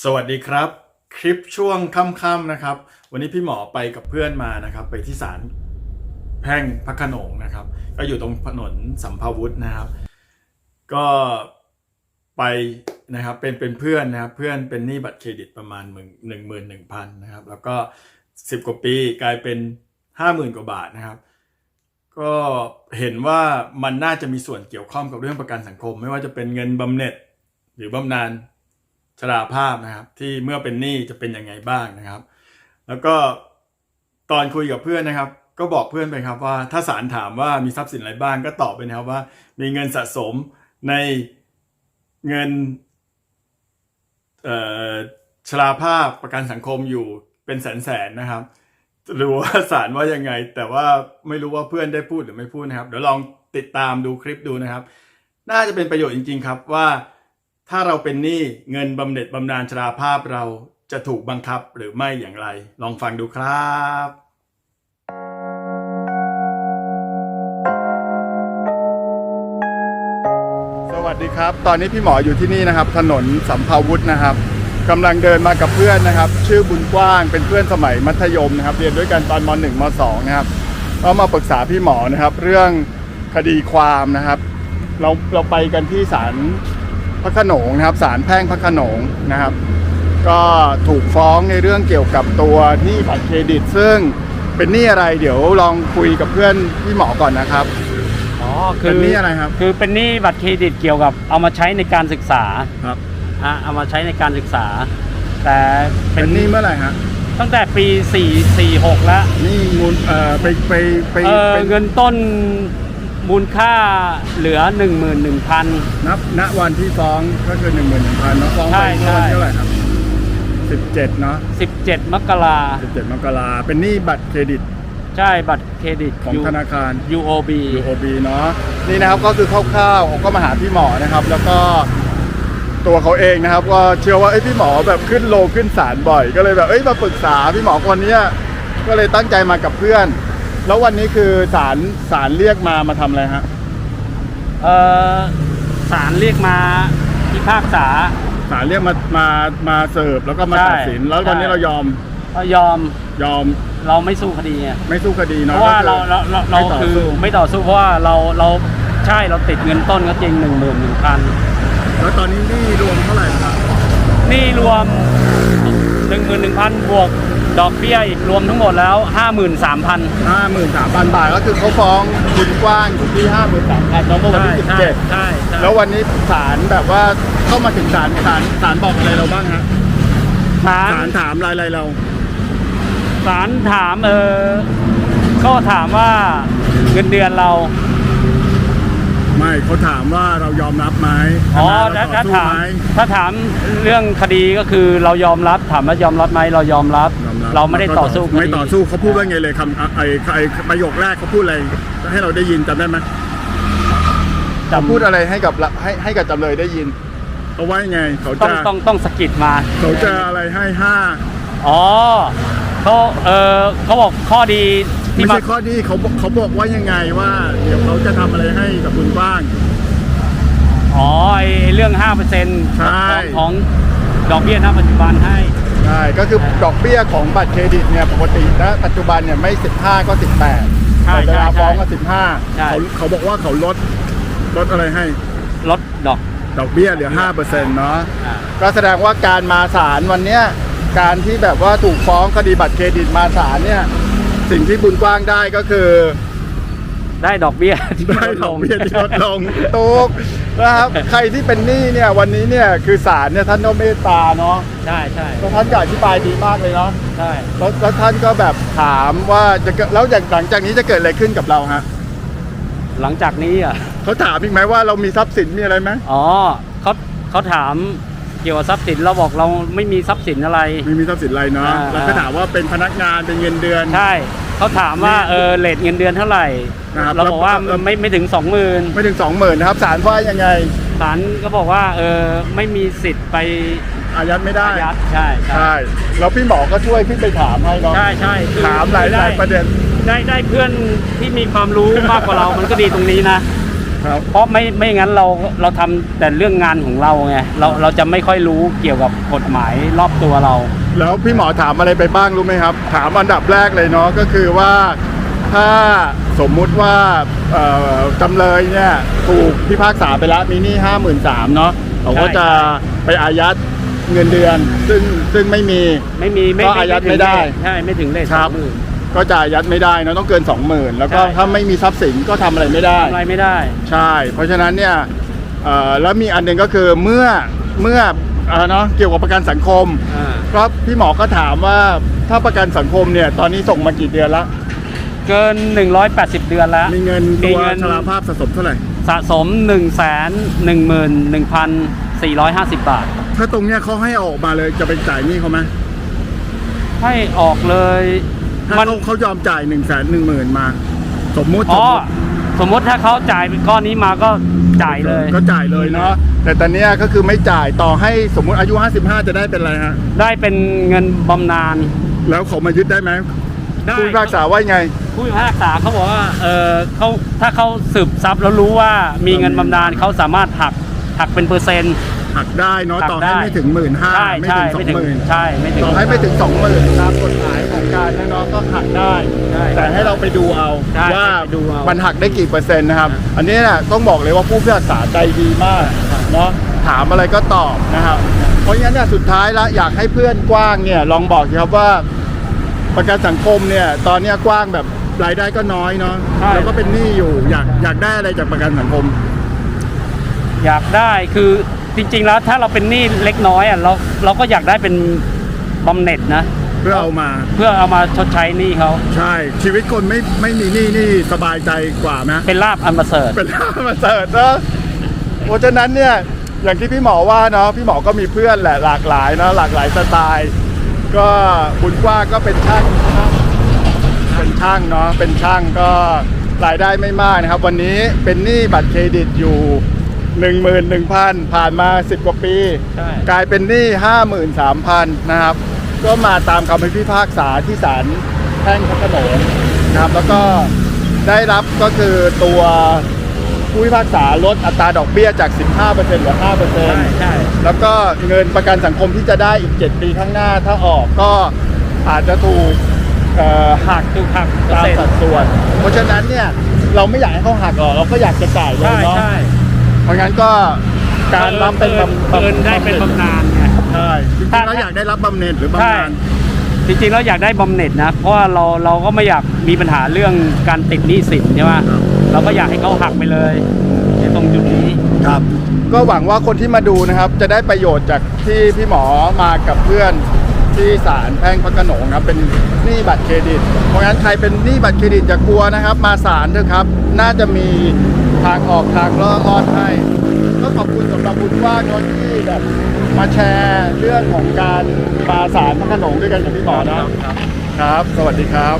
สวัสดีครับ คลิปช่วงค่ำๆนะครับ วันนี้พี่หมอไปกับเพื่อนมานะครับ ไปที่ศาลแพ่งพระโขนงนะครับ ก็อยู่ตรงถนนสัมภาวุธนะครับ ก็ไปนะครับเป็นเป็นเพื่อนนะครับ เพื่อนเป็นหนี้บัตรเครดิตประมาณหมื่นหนึ่งหมื่นหนึ่งพันนะครับ แล้วก็สิบกว่าปีกลายเป็นห้าหมื่นกว่าบาทนะครับ ก็เห็นว่ามันน่าจะมีส่วนเกี่ยวข้องกับเรื่องประกันสังคม ไม่ว่าจะเป็นเงินบำเหน็จหรือบำนาญ ชราภาพนะครับ ที่เมื่อเป็นหนี้จะเป็นยังไงบ้างนะครับ แล้วก็ตอนคุยกับเพื่อนนะครับ ก็บอกเพื่อนไปครับว่า ถ้าศาลถามว่ามีทรัพย์สินอะไรบ้างก็ตอบไปนะครับว่า มีเงินสะสมในเงินชราภาพประกันสังคมอยู่เป็นแสนแสนนะครับหรู้ว่าศาลว่ายังไง แต่ว่าไม่รู้ว่าเพื่อนได้พูดหรือไม่พูดนะครับ เดี๋ยวลองติดตามดูคลิปดูนะครับ น่าจะเป็นประโยชน์จริง ๆ ครับว่า ถ้าเราเป็นหนี้เงินบำเหน็จบำนาญชราภาพเราจะถูกบังคับหรือไม่อย่างไร ลองฟังดูครับสวัสดีครับ ตอนนี้พี่หมออยู่ที่นี่นะครับ ถนนสัมภาวุธนะครับกำลังเดินมากับเพื่อนนะครับ ชื่อบุญกว้างเป็นเพื่อนสมัยมัธยมนะครับ เรียนด้วยกันตอนม .1 ม .2 นะครับก็มาปรึกษาพี่หมอนะครับ เรื่องคดีความนะครับ เราเราไปกันที่ศาล พระโขนงนะครับศาลแพ่งพระโขนงนะครับ ก็ถูกฟ้องในเรื่องเกี่ยวกับตัวหนี้บัตรเครดิต ซึ่งเป็นหนี้อะไรเดี๋ยวลองคุยกับเพื่อนพี่หมอก่อนนะครับ อ๋อเป็นหนี้อะไรครับ คือเป็นหนี้บัตรเครดิตเกี่ยวกับเอามาใช้ในการศึกษาครับ อะเอามาใช้ในการศึกษา แต่เป็นหนี้เมื่อไหร่ฮะตั้งแต่ปี 4 4 6 แล้วหนี้มูลเอ่อไปไปไปเออไปเงินต้น มูลค่าเหลือ 11,000 นับณวันที่ฟ้องก็คือหนึ่งหมื่นหนึ่งพันเนาะฟ้องใช่ไปเมื่อวันใช่ เท่าไหร่ครับสิบเจ็ดเนาะ17 มกราสิบเจ็ดมกราเป็นหนี้บัตรเครดิตใช่บัตรเครดิต ของธนาคาร UOB UOB เนาะนี่นะครับก็คือคร่าวๆเขาก็มาหาพี่หมอนะครับ แล้วก็ตัวเขาเองนะครับก็เชื่อว่าเอ้ยพี่หมอแบบขึ้นโลขึ้นศาลบ่อย ก็เลยแบบเอ้ยมาปรึกษาพี่หมอคนเนี้ยก็เลยตั้งใจมากับเพื่อน แล้ววันนี้คือศาลศาลเรียกมามาทำอะไรฮะเออศาลเรียกมาพิพากษา ศาลเรียกมามามาเสิร์ฟแล้วก็มาใช่ตัดสินแล้วตอนนี้ใช่เรายอมก็ยอมยอมเราไม่สู้คดีไงไม่สู้คดีเพเนาะราะว่าก็เราเราเราเราไม่ต่คือสู้ไม่ต่อสู้เพราะว่าเราเราใช่เราติดเงินต้นก็จริงหนึ่งหมื่นหนึ่งพันแล้วตอนนี้หนี่รวมเท่าไหร่ครับนี่รวม หนึ่งหมื่นหนึ่งพันบวกดอกเบี้ยอีกรวมทั้งหมดแล้วห้าหมื่นสามพันห้าหมื่นสามพันบาทก็คือเขาฟ้องคุณกว้างอยู่ที่ห้าหมื่นสามพันน้องเมื่อวันที่สิบใช่เจ็ดใช่ใช่ แล้ววันนี้ศาลแบบว่าเข้ามาถึงศาลศาลศาลบอกอะไรเราบ้างฮะศาลศาลถามอะไรอะไรเรา ศาลถามเออก็ถามว่าเงินเดือนเรา ไม่เขาถามว่าเรายอมรับไหมอ๋อทนายถ้าเราต่อสู้ถ้าถามไหมถ้าถามเรื่องคดีก็คือเรายอมรับถามว่ายอมรับไหมเรายอมรับยอมบเราไม่ได้ต่อสู้คดีไม่ต่อสู้เขาพูดว่าไงเลยคำอะไอ้ไอ้ประโยคแรกเขาพูดอะไรให้เราได้ยินจำได้ไหมจำพูดอะไรให้กับละให้ให้กับจำเลยได้ยินเขาว่ายังไงเขาต้อจะงต้องต้องสะกิดมาเขาจะอะไรให้ห้าอ๋อเขาเออเขาบอกข้อดีที่ ไม่มาใช่ข้อดีเขาบอกเขาบอกว่ายังไงว่า เดี๋ยวเขาจะทำอะไรให้กับคุณบ้าง อ๋อไอ้เรื่อง5%ใช่ของของดอกเบี้ยณปัจจุบันให้ ใช่ก็คือดอกเบี้ยของบัตรเครดิตเนี่ยปกติณปัจจุบันเนี่ยไม่ 15 ก็ 18ใช่แต่เวลาใช่ฟ้องก็ใช่15ใช่ เขาเขาบอกว่าเขาลดลดอะไรให้ ลดดอก ดอกเบี้ยเหลือ5%เนาะอ่า ก็แสดงว่าการมาศาลวันเนี้ยการที่แบบว่าถูกฟ้องคดีบัตรเครดิตมาศาลเนี่ย สิ่งที่บุญกว้างได้ก็คือ ได้ดอกเบี้ยที่ได้ลดอกเบี้ยที่ลดลงถูกนะครับใครที่เป็นหนี้เนี่ยวันนี้เนี่ยคือศาลเนี่ยท่านก็เมตตาเนาะใช่ใช่แล้วท่านก็อธิบายดีมากเลยเนาะใช่แล้วแล้วท่านก็แบบถามว่าจะเกิดแล้วอย่างหลังจากนี้จะเกิดอะไรขึ้นกับเราฮะหลังจากนี้อะเขาถามอีกไหมว่าเรามีทรัพย์สินมีอะไรไหมอ๋อเขาเขาถามเกี่ยวกับทรัพย์สินเราบอกเราไม่มีทรัพย์สินอะไร ไม่มีทรัพย์สินอะไรเนาะอ่าแล้วก็ถามว่าเป็นพนักงานเป็นเงินเดือนใช่ เขาถามว่าเออเลทเงินเดือนเท่าไหร่นะครับเราบอกว่าแล้วไม่ไม่ถึงสองหมื่นไม่ถึงสองหมื่นนะครับศาลว่ายังไงศาลก็บอกว่าเออไม่มีสิทธิ์ไปอายัดไม่ได้อายัดใช่ใช่ใช่แล้วพี่หมอก็ช่วยขึ้นไปถามให้เนาะใช่ใช่คือถามหลายหได้ลายประเด็น ได้ได้เพื่อนที่มีความรู้มากกว่าเรามันก็ดีตรงนี้นะ ครับ เพราะไม่ไม่งั้นเราเราทำแต่เรื่องงานของเราไงเราเราจะไม่ค่อยรู้เกี่ยวกับกฎหมายรอบตัวเรา แล้วพี่หมอถามอะไรไปบ้างรู้ไหมครับ ถามอันดับแรกเลยเนาะก็คือว่าถ้าสมมุติว่าเอ่อจำเลยเนี่ยถูกพิพากษาไปแล้วมีหนี้ห้าหมื่นสามเนาะเขาก็ใช่จะไปอายัดเงินเดือน ซึ่งซึ่งไม่มี ไม่มีไม่ก็อายัดไม่ได้ใช่ไม่ถึงเลทครับสองหมื่น ก็จะอายัดไม่ได้เนอะต้องเกิน 20,000 แล้วก็ใช่ ถ้าไม่มีทรัพย์สินก็ทำอะไรไม่ได้ ทำอะไรไม่ได้ ใช่ เพราะฉะนั้นเนี่ยเอ่อแล้วมีอันหนึ่งก็คือเมื่อเมื่อเอ่อเนาะเกี่ยวกับประกันสังคมอ่า ครับพี่หมอก็ถามว่าถ้าประกันสังคมเนี่ยตอนนี้ส่งมากี่เดือนละเกิน 180 เดือนแล้ว มีเงินมีตัวเงิน ชราภาพสะสมเท่าไหร่ สะสม1 1 1 1,450 บาท ถ้าตรงเนี้ยเขาให้เอาออกมาเลยจะไปจ่ายหนี้เขาไหมให้ออกเลย ถ้ามันเขาเขายอมจ่าย1นึ่งแสนหนึ่งหมื่นมา สมมุติสอ๋มอมุติสมมติถ้าเขาจ่ายก้อนนี้มาก็จ่ายเลย ก็จ่ายเลยเนาะแต่ตอนเนี้ยก็คือไม่จ่ายต่อให้สมมุติอายุ 55 จะได้เป็นอะไรฮะ ได้เป็นเงินบำนาญแล้วเขามายึดได้ไหมได้ผู้พิพากษาว่ายังไง ผู้พิพากษาเขาบอกว่าเออเขาถ้าเขาสืบทรัพย์แล้วรู้ว่ามีเงินบำนาญเขาสามารถหักหักเป็นเปอร์เซ็นต์ หักได้เนาะหักต่อให้ได้ ไม่ถึงหมื่นห้าใช่ไม่ใช่ถึงสอไม่งถึงหมื่นใช่ไม่ถึง ต่อให้ไม่ถึงสองหมื่นตามกฎหมายของการนะเนาะก็หักได้ ใช่แต่ให้เราไปดูเอาใช่ว่าไปดูเอามันหักได้กี่เปอร์เซ็นต์นะครับ อันนี้น่ะต้องบอกเลยว่าผู้พิพากษาใจดีมากเนาะถามอะไรก็ตอบนะครับ เพราะฉะนั้นเนี่ยสุดท้ายแล้วอยากให้เพื่อนกว้างเนี่ยลองบอกสิครับว่า ประกันสังคมเนี่ยตอนเนี้ยกว้างแบบรายได้ก็น้อยเนาะใช่ แล้วก็เป็นหนี้อยู่อยากอยากได้อะไรจากประกันสังคม อยากได้คือจริง ๆ แล้วถ้าเราเป็นหนี้เล็กน้อยอะเราเราก็อยากได้เป็นบำเหน็จนะ เพื่อเอามา เพื่อเอามาชดใช้หนี้เขาใช่ชีวิตคนไม่ไม่มีหนี้นี่สบายใจกว่าไหมเป็นลาบอันประเสริฐเป็นท่ามาเสิร์ตนะเพราะฉะนั้นเนี่ยอย่างที่พี่หมอว่าเนาะพี่หมอก็มีเพื่อนแหละหลากหลายเนาะหลากหลายสไตล์ ก็คุณกว้างก็เป็นช่างเป็นช่างเนาะเป็นช่างก็รายได้ไม่มากนะครับ วันนี้เป็นหนี้บัตรเครดิตอยู่ 11,000 ผ่านมา 10 กว่าปี ใช่ กลายเป็นหนี้53,000 นะครับ ก็มาตามคำพิพากษาที่ศาลแพ่งพระโขนงนะครับ แล้วก็ได้รับก็คือตัวผู้พิพากษาลดอัตราดอกเบี้ยจาก 15%เหลือ5%ใช่ใช่แล้วก็เงินประกันสังคมที่จะได้อีก 7 ปีข้างหน้าถ้าออกก็อาจจะถูกเอ่อหักถูกหักเปอร์ตามเซ็นต์สัดส่วน เพราะฉะนั้นเนี่ยเราไม่อยากให้เขาหักหรอกเราก็อยากจะจ่ายเลยใช่เนาะใช่เพราะงั้นก็การรับเป็นบำเกินได้เป็นบำนาญไง ใช่จริงๆแล้วอยากได้รับบำเหน็จหรือบำใช่นาญ จริงๆแล้วอยากได้บำเหน็จนะ เพราะว่าเราเราก็ไม่อยากมีปัญหาเรื่องการติดหนี้สินใช่ไหมเราก็อยากให้เขาหักไปเลยในตรงจุดนี้ ครับ ก็หวังว่าคนที่มาดูนะครับ จะได้ประโยชน์จากที่พี่หมอมากับเพื่อนที่ศาลแพ่งพระโขนงครับเป็นหนี้บัตรเครดิต เพราะงั้นใครเป็นหนี้บัตรเครดิตอย่ากลัวนะครับ มาศาลเถอะครับ น่าจะมีทางออกทางรอดให้ก็ขอบคุณสำหรับคุณว่าน้นที่แบบ มาแชร์เรื่องของการมาศาลพระโขนงด้วยกันกับพี่หมอนะครับ ครับ สวัสดีครับ